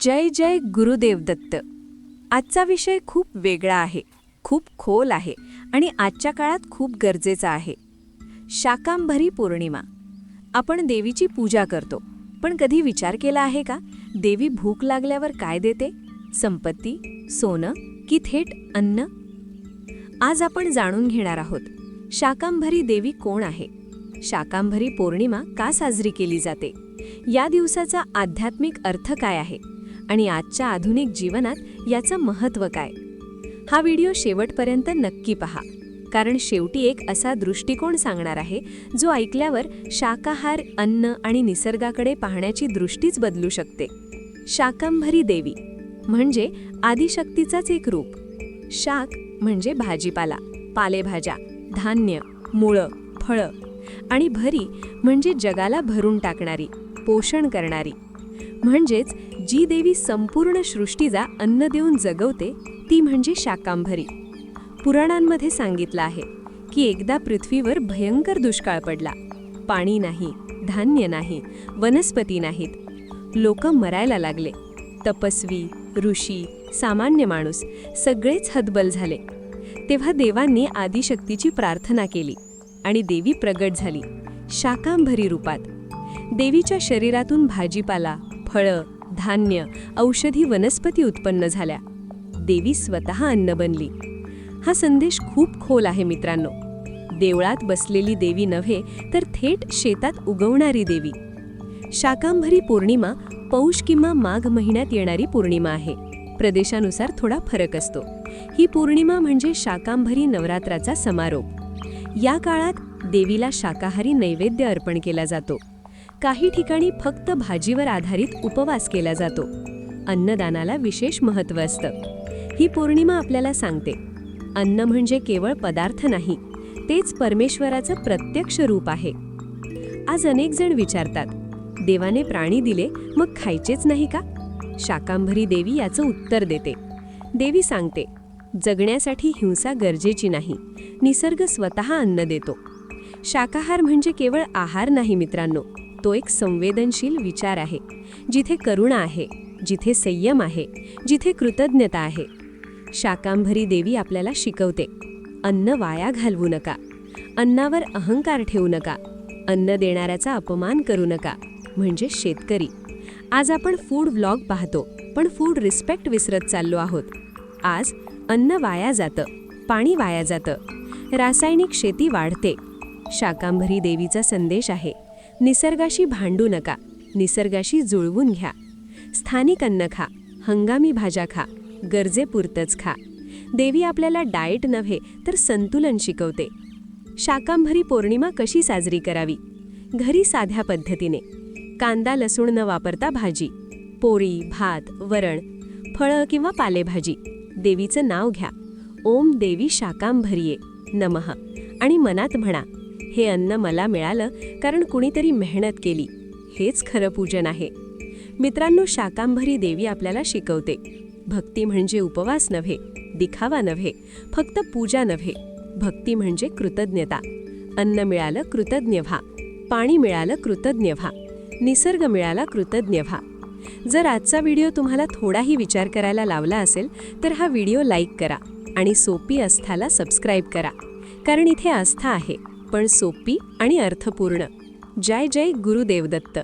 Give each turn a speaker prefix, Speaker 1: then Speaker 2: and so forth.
Speaker 1: जय जय गुरुदेव दत्त. आजचा विषय खूप वेगळा आहे खूप खोल आहे आणि आजच्या काळात खूप गरजेचा आहे. शाकांभरी पौर्णिमा. आपण देवीची पूजा करतो पण कधी विचार केला आहे का? देवी भूक लागल्यावर काय देते? संपत्ती सोनं की थेट अन्न? आज आपण जाणून घेणार आहोत शाकांभरी देवी कोण आहे? शाकांभरी पौर्णिमा का साजरी केली जाते? या दिवसाचा आध्यात्मिक अर्थ काय आहे? आणि आजच्या आधुनिक जीवनात याचं महत्त्व काय? हा व्हिडिओ शेवटपर्यंत नक्की पहा. कारण शेवटी एक असा दृष्टिकोन सांगणार आहे जो ऐकल्यावर शाकाहार अन्न आणि निसर्गाकडे पाहण्याची दृष्टीच बदलू शकते. शाकंभरी देवी म्हणजे आदिशक्तीचाच एक रूप. शाक म्हणजे भाजीपाला पालेभाज्या धान्य मुळं फळं आणि भरी म्हणजे जगाला भरून टाकणारी पोषण करणारी. म्हणजेच जी देवी संपूर्ण सृष्टीचा अन्न देऊन जगवते ती म्हणजे शाकांभरी. पुराणांमध्ये सांगितलं आहे की एकदा पृथ्वीवर भयंकर दुष्काळ पडला. पाणी नाही धान्य नाही वनस्पती नाहीत. लोक मरायला लागले. तपस्वी ऋषी सामान्य माणूस सगळेच हतबल झाले. तेव्हा देवांनी आदिशक्तीची प्रार्थना केली आणि देवी प्रगट झाली. शाकांभरी रूपात. देवीच्या शरीरातून भाजीपाला फळं धान्य औषधी वनस्पती उत्पन्न झाल्या. देवी स्वतः अन्न बनली. हा संदेश खूप खोल आहे मित्रांनो. देवळात बसलेली देवी नव्हे तर थेट शेतात उगवणारी देवी. शाकांभरी पौर्णिमा पौष किंवा माघ महिन्यात येणारी पौर्णिमा आहे. प्रदेशानुसार थोडा फरक असतो. ही पौर्णिमा म्हणजे शाकांभरी नवरात्राचा समारोप. या काळात देवीला शाकाहारी नैवेद्य अर्पण केला जातो. काही ठिकाणी फक्त भाजीवर आधारित उपवास केला जातो. अन्नदानाला विशेष महत्त्व असतं. ही पौर्णिमा आपल्याला सांगते. अन्न म्हणजे केवळ पदार्थ नाही तेच परमेश्वराचं प्रत्यक्ष रूप आहे. आज अनेक जण विचारतात देवाने प्राणी दिले मग खायचेच नाही का? शाकांभरी देवी याचं उत्तर देते. देवी सांगते जगण्यासाठी हिंसा गरजेची नाही निसर्ग स्वतः अन्न देतो. शाकाहार म्हणजे केवळ आहार नाही मित्रांनो. तो एक संवेदनशील विचार आहे जिथे करुणा आहे जिथे संयम आहे जिथे कृतज्ञता आहे. शाकांभरी देवी आपल्याला शिकवते अन्न वाया घालवू नका अन्नावर अहंकार ठेवू नका अन्न देणाऱ्याचा अपमान करू नका म्हणजे शेतकरी. आज आपण फूड व्लॉग पाहतो पण फूड रिस्पेक्ट विसरत चाललो आहोत. आज अन्न वाया जातं पाणी वाया जातं रासायनिक शेती वाढते. शाकांभरी देवीचा संदेश आहे निसर्गाशी भांडू नका. निसर्गाशी जुळवून घ्या. स्थानिक अन्न खा. हंगामी भाज्या खा. गरजेपुरतंच खा. देवी आपल्याला डाएट नव्हे तर संतुलन शिकवते. शाकांभरी पौर्णिमा कशी साजरी करावी? घरी साध्या पद्धतीने. कांदा लसूण न वापरता भाजी. पोळी भात वरण फळं किंवा पालेभाजी. देवीचं नाव घ्या. ओम देवी शाकांभरीये. नमः. आणि मनात म्हणा हे अन्न मला मिळालं कारण कुणीतरी मेहनत केली. हेच खरं पूजन आहे. मित्रांनो शाकांभरी देवी आपल्याला शिकवते. भक्ती म्हणजे उपवास नव्हे दिखावा नव्हे फक्त पूजा नव्हे. भक्ती म्हणजे कृतज्ञता. अन्न मिळालं कृतज्ञ व्हा. पाणी मिळालं कृतज्ञ व्हा. निसर्ग मिळाला कृतज्ञ व्हा. जर आजचा व्हिडिओ तुम्हाला थोडाही विचार करायला लावला असेल तर हा व्हिडिओ लाईक करा आणि सोपी आस्थाला सबस्क्राईब करा. कारण इथे आस्था आहे. पण सोपी आणि अर्थपूर्ण. जय जय गुरुदेवदत्त.